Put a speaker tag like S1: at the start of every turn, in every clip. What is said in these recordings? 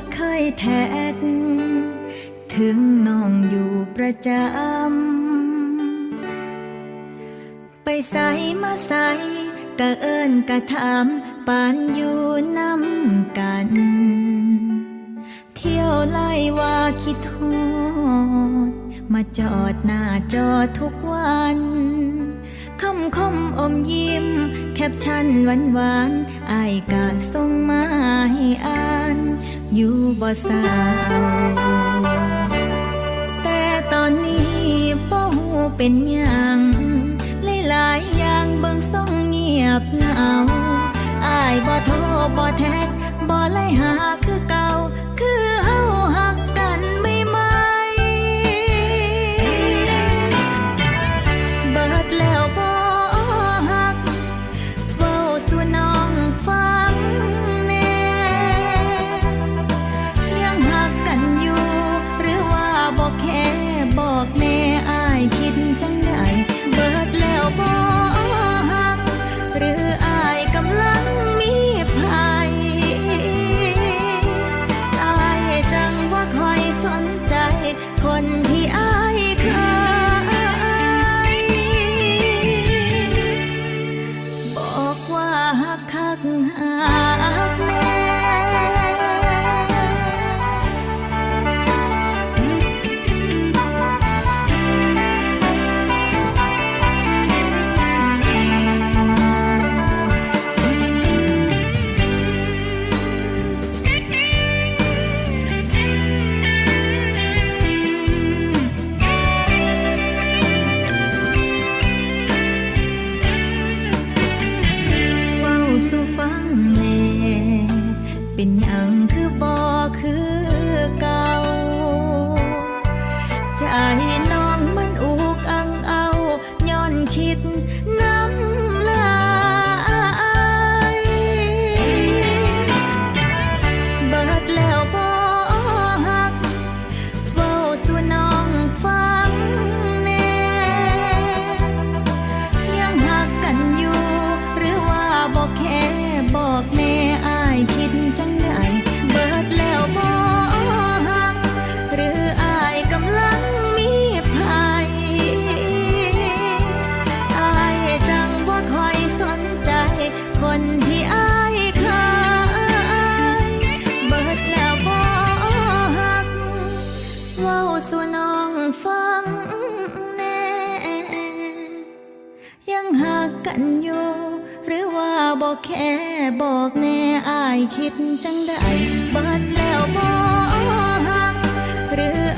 S1: ดเคยแท็ก ถึงน้องอยู่ประจำ ไปใส่มาใส่กะเอิญกะถามปานอยู่น้ำกัน เที่ยวไล่ว่าคิดโทษมาจอดหน้าจอทุกวัน คำคมอมยิ้ม แคปชั่นหวานหวานอายกะส่งมาให้อ่าน อยู่บ่สาวแต่ตอนนี้บ่หูเป็นยังหลายๆอย่างเบิ่งส่งเงียบเหงาอายบ่โทรบ่แท็กบ่ไล่หา ว้าสัวน้องฟังแน่ ยังหักกันอยู่ หรือว่าบอกแค่บอกแน่อายคิดจังได้บัดแล้วบอหักหรือ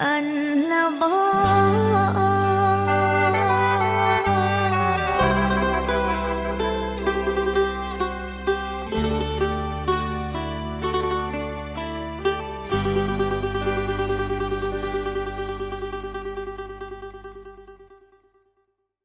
S1: anh là bó